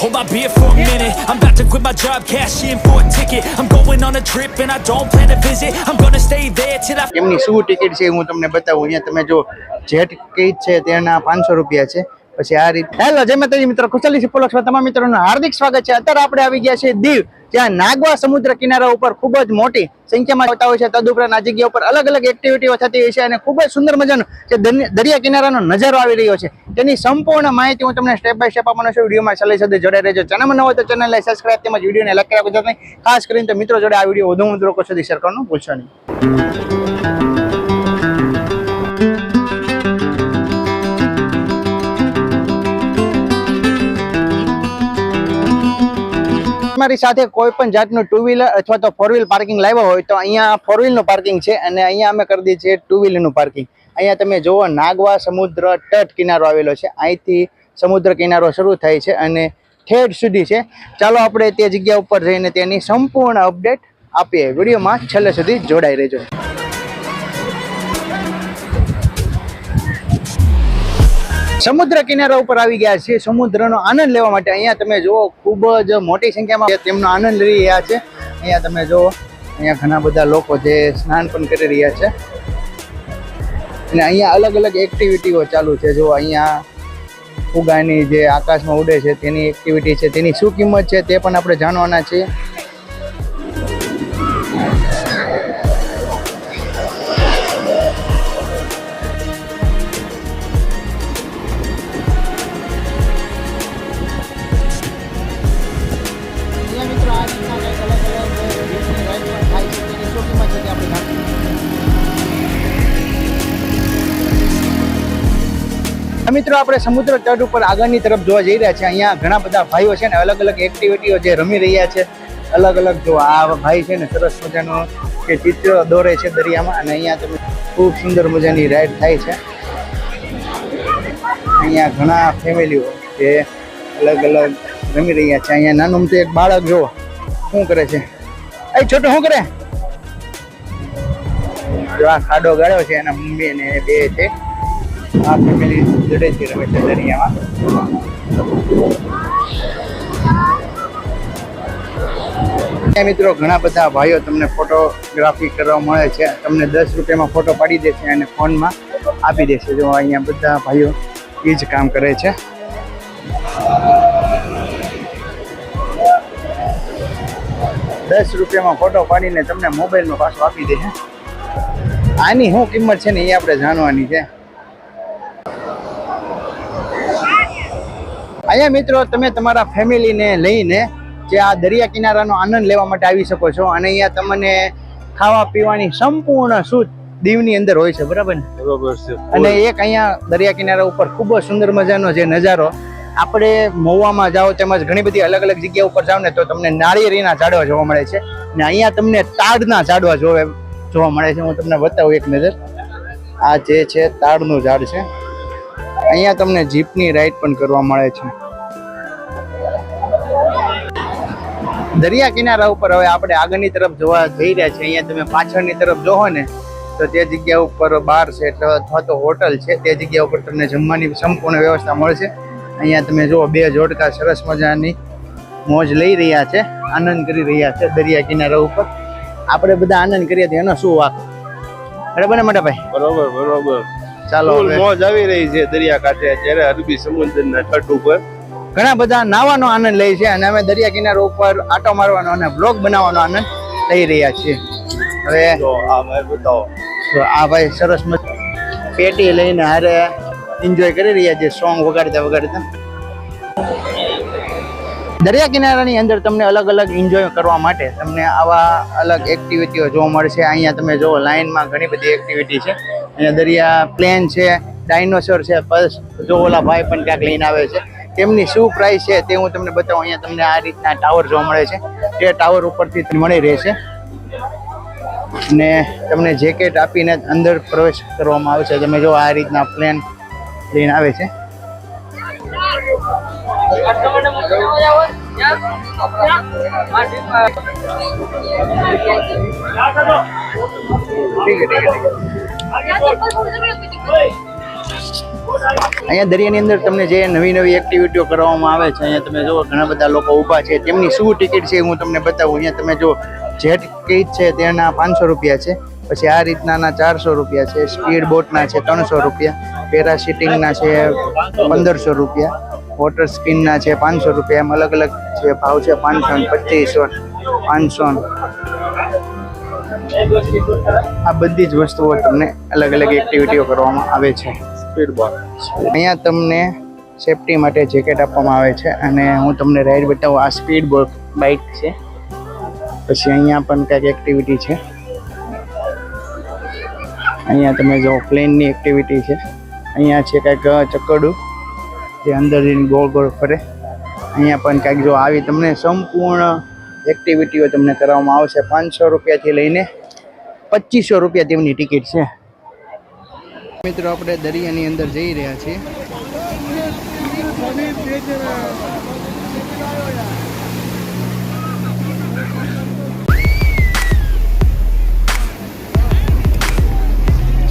Hold my beer for a minute. I'm about to quit my job, cash in for a ticket. I'm going on a trip and I don't plan to visit. I'm gonna stay there till I એમની શું ticket છે એ હું તમને બતાવું અહીંયા તમે જો jet ticket છે તેના પાંચસો રૂપિયા છે પછી આ રીતે હેલો, જય માતાજી મિત્રો, ખુશાલી સિપોલક્ષમાં તમામ મિત્રોનું હાર્દિક સ્વાગત છે. અત્યારે આપણે આવી ગયા છે દીવ, જ્યાં નાગવા સમુદ્ર કિનારા ઉપર ખૂબ જ મોટી સંખ્યામાં આવતા હોય છે. તદુપરાંત આ જગ્યા ઉપર અલગ અલગ એક્ટિવિટીઓ થતી હોય છે અને ખૂબ જ સુંદર મજાનો જે દરિયા કિનારાનો નજારો આવી રહ્યો છે. તેની સંપૂર્ણ માહિતી હું તમને સ્ટેપ બાય સ્ટેપ આપવાનો છું. વિડીયોમાં છેલ્લે સાથે જોડાઈ રહેજો. ચેનલમાં ન હોય તો ચેનલને સબસ્ક્રાઈબ તેમજ વિડીયોને લાઈક કરવા ગુજરાત ખાસ કરીને તો મિત્રો જોડે આ વીડિયો વધુ વધુ લોકો સુધી શેર કરવાનું ભૂલશો નહીં. તમારી સાથે કોઈ પણ જાતનું ટુ વ્હીલર અથવા તો ફોર વ્હીલ પાર્કિંગ લાવ્યા હોય તો અહીંયા ફોર વ્હીલનું પાર્કિંગ છે અને અહીંયા અમે કરી દઈએ છીએ ટુ વ્હીલરનું પાર્કિંગ અહીંયા તમે જુઓ, નાગવા સમુદ્ર તટ કિનારો આવેલો છે. અહીંથી સમુદ્ર કિનારો શરૂ થાય છે અને ઠેઠ સુધી છે. ચાલો આપણે તે જગ્યા ઉપર જઈને તેની સંપૂર્ણ અપડેટ આપીએ. વિડીયોમાં છેલ્લે સુધી જોડાઈ રહેજો. સમુદ્ર કિનારા ઉપર આવી ગયા છે સમુદ્રનો આનંદ લેવા માટે અહીંયા તમે જુઓ, ખૂબ જ મોટી સંખ્યામાં તેમનો આનંદ લઈ રહ્યા છે. અહીંયા તમે જુઓ, અહીંયા ઘણા બધા લોકો જે સ્નાન પણ કરી રહ્યા છે. અને અહીંયા અલગ અલગ એક્ટિવિટીઓ ચાલુ છે. જો અહીંયા ફુગાની જે આકાશમાં ઉડે છે, તેની એક્ટિવિટી છે, તેની શું કિંમત છે તે પણ આપણે જાણવાના છીએ. મિત્રો આપણે સમુદ્ર તટ ઉપર આગળની તરફ જોવા જઈ રહ્યા છે અહીંયા ઘણા બધા ભાઈઓ છે ને અલગ અલગ એક્ટિવિટીઓ જે રમી રહ્યા છે. અલગ અલગ જો આ ભાઈ છે ને સરસ મજાનો કે ચિત્ર દોરે છે દરિયામાં અને અહીંયા તમે ખૂબ સુંદર મજાની રાઈડ થાય છે. અહીંયા ઘણા ફેમિલીઓ જે અલગ અલગ રમી રહ્યા છે. અહીંયા નાનું તો એક બાળક જો શું કરે છે? એ છોટો શું કરે? જો આ ખાડો ગાળ્યો છે, એના મમ્મી અને બે છે. આ ફેમિલી રમે છે દરિયામાં. ત્યાં મિત્રો ઘણા બધા ભાઈઓ તમને ફોટોગ્રાફી કરવા મળે છે. તમને દસ રૂપિયામાં ફોટો પાડી દે છે અને ફોનમાં આપી દે છે. જો અહીંયા બધા ભાઈઓ એ જ કામ કરે છે. દસ રૂપિયામાં ફોટો પાડીને તમને મોબાઈલમાં પાછો આપી દે આની શું કિંમત છે ને એ આપણે જાણવાની છે. અહીંયા મિત્રો તમે તમારા ફેમિલીને લઈને જે આ દરિયા કિનારાનો આનંદ લેવા માટે આવી શકો છો. અને અહીંયા તમને ખાવા પીવાની સંપૂર્ણ શુદ્ધ દીવની અંદર હોય છે બરાબર ને? બરોબર છે. અને એક અહીંયા દરિયા કિનારા ઉપર ખૂબ જ સુંદર મજાનો જે નજારો આપણે મહુવામાં જાઓ તેમજ ઘણી બધી અલગ અલગ જગ્યા ઉપર જાઓ ને તો તમને નાળિયેરીના ઝાડવા જોવા મળે છે. ને અહીંયા તમને તાડના ઝાડવા જોવે જોવા મળે છે. હું તમને બતાવું એક નજર. આ જે છે તાડનું ઝાડ છે. અહીંયા તમને જીપની રાઈડ પણ કરવા મળે છે. દરિયા કિનારા ઉપર હવે આપણે આગળની તરફ જોવા જઈ રહ્યા છીએ. અહીંયા તમે પાછળની તરફ જોવો ને, તો તે જગ્યા ઉપર બાર છે એટલે અથવા તો હોટલ છે. તે જગ્યા ઉપર તમને જમવાની સંપૂર્ણ વ્યવસ્થા મળશે. અહીંયા તમે જુઓ, બે જોડકા સરસ મજાની મોજ લઈ રહ્યા છે, આનંદ કરી રહ્યા છે દરિયા કિનારા ઉપર. આપણે બધા આનંદ કરીએ તો એનો શું વાક? બરાબર ને મોટા ભાઈ બરોબર બરોબર. ચાલો મોજ આવી રહી છે દરિયા કાંઠે અત્યારે અરબી સમુદ્રના તટ ઉપર. ઘણા બધા નાવાનો આનંદ લે છે અને અમે દરિયા કિનારા ઉપર આટો મારવાનો અને બ્લોગ બનાવવાનો આનંદ લઈ રહ્યા છીએ. હવે આ ભાઈ બતાવો. તો આ ભાઈ સરસ મજા પેટી લઈને હારે એન્જોય કરી રહ્યા છે સોંગ વગાડતા વગાડતા. દરિયા કિનારાની અંદર તમને અલગ અલગ એન્જોય કરવા માટે તમને આવા અલગ એક્ટિવિટીઓ જોવા મળશે. અહીંયા તમે જુઓ લાઇનમાં ઘણી બધી એક્ટિવિટી છે. અહીંયા દરિયા પ્લેન છે ડાયનોસોર છે બસ જો ભાઈ પણ ક્યાંક લઈને આવે છે. તેમની શું પ્રાઇસ છે તે હું તમને બતાવું, અહીંયા તમને આ રીતના ટાવર જોવા મળે છે. તે ટાવર ઉપરથી મળી રહેશે. ને તમને જેકેટ આપીને અંદર પ્રવેશ કરવામાં આવે છે તમે જો આ રીતના પ્લેન લઈને આવે છે. ઠીક ઠીક અહીંયા દરિયાની અંદર તમને જે નવી નવી એક્ટિવિટીઓ કરવામાં આવે છે, અહીંયા તમે જુઓ ઘણા બધા લોકો ઊભા છે. તેમની શું ટિકિટ છે હું તમને બતાવું. અહીંયા તમે જો જેટ કીટ છે તેના પાંચસો રૂપિયા છે, પછી આ રીતનાના ચારસો રૂપિયા છે સ્પીડ બોટના છે ત્રણસો રૂપિયા પેરાસીટિંગના છે પંદરસો રૂપિયા વોટર સ્કીનના છે પાંચસો રૂપિયા, એમ અલગ અલગ છે ભાવ છે પાંચસો પચીસો પાંચસો આ બધી જ વસ્તુઓ તમને અલગ અલગ એક્ટિવિટીઓ કરવામાં આવે છે. સ્પીડ બોટ અહીંયા તમને સેફટી માટે જેકેટ આપવામાં આવે છે અને હું તમને રાઈડ બતાવું આ સ્પીડ બાઇક છે. પછી અહીંયા પણ કંઈક એક્ટિવિટી છે. અહીંયા તમે જો પ્લેનની એક્ટિવિટી છે. અહીંયા છે કંઈક ચકડું જે અંદર જઈને ગોળ ગોળ ફરે. અહીંયા પણ કંઈક જો આવી તમને સંપૂર્ણ એક્ટિવિટીઓ તમને કરવામાં આવશે. પાંચસો રૂપિયાથી લઈને પચીસો રૂપિયા તેમની ટિકિટ છે. મિત્રો, આપણે દરિયાની અંદર જઈ રહ્યા છીએ.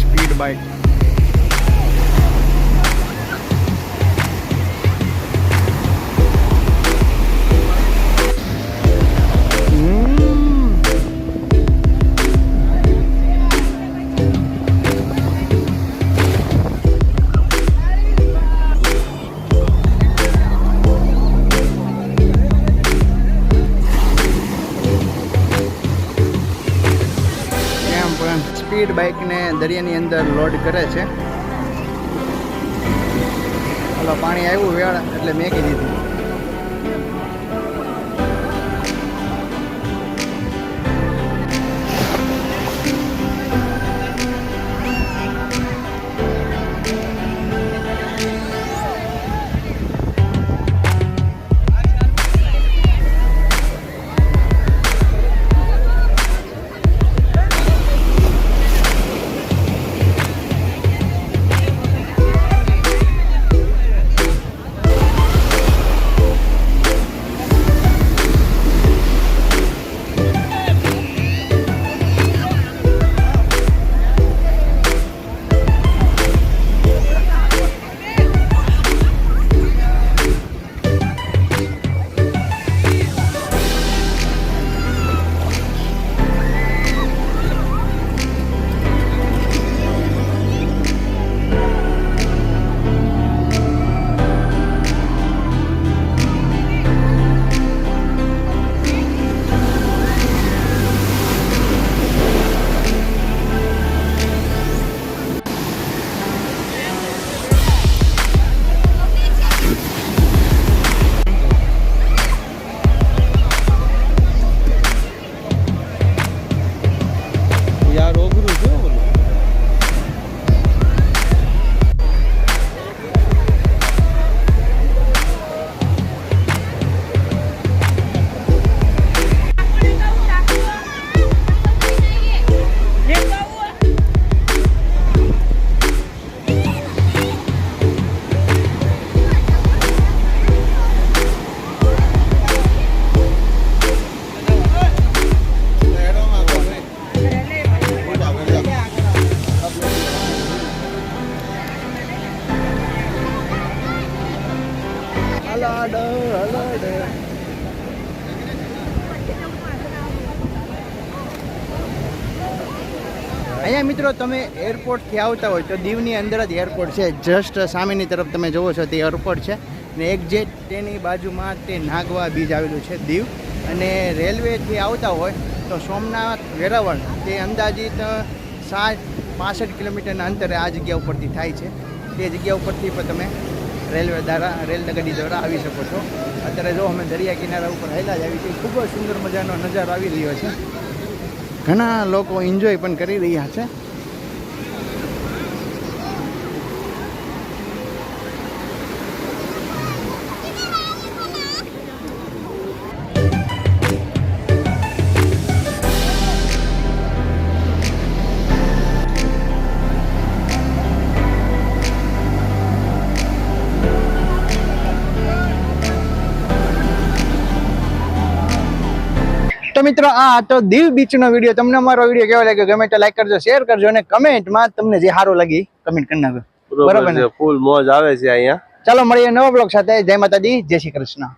સ્પીડ બાઇક સ્પીડ બાઇકને દરિયાની અંદર લોડ કરે છે. ચાલો પાણી આવ્યું વેળ એટલે મેં દીધી મિત્રો, તમે એરપોર્ટથી આવતા હોય તો દીવની અંદર જ એરપોર્ટ છે. જસ્ટ સામેની તરફ તમે જુઓ છો, તે એરપોર્ટ છે. ને જે તેની બાજુમાં તે નાગવા બીચ આવેલું છે, દીવ. અને રેલવેથી આવતા હોય તો સોમનાથ વેરાવળ, તે અંદાજિત સાત પાસઠ કિલોમીટરના અંતરે આ જગ્યા ઉપરથી થાય છે. તે જગ્યા ઉપરથી પણ તમે રેલવે દ્વારા રેલગાડી દ્વારા આવી શકો છો. અત્યારે જો અમે દરિયા કિનારા ઉપર હેલા જ આવી છીએ, ખૂબ જ સુંદર મજાનો નજારો આવી રહ્યો છે. ઘણા લોકો એન્જોય પણ કરી રહ્યા છે. મિત્રો આ તો દીવ બીચ નો વીડિયો. તમને અમારો વીડિયો કેવો લાગ્યો? ગમે તો લાઈક કરજો શેર કરજો અને કમેન્ટમાં તમને જે સારું લાગી કમેન્ટ કરી નાખો બરોબર ફૂલ મોજ આવે છે અહીંયા. ચાલો મળીએ નવા બ્લોગ સાથે. જય માતાજી જય શ્રી કૃષ્ણ.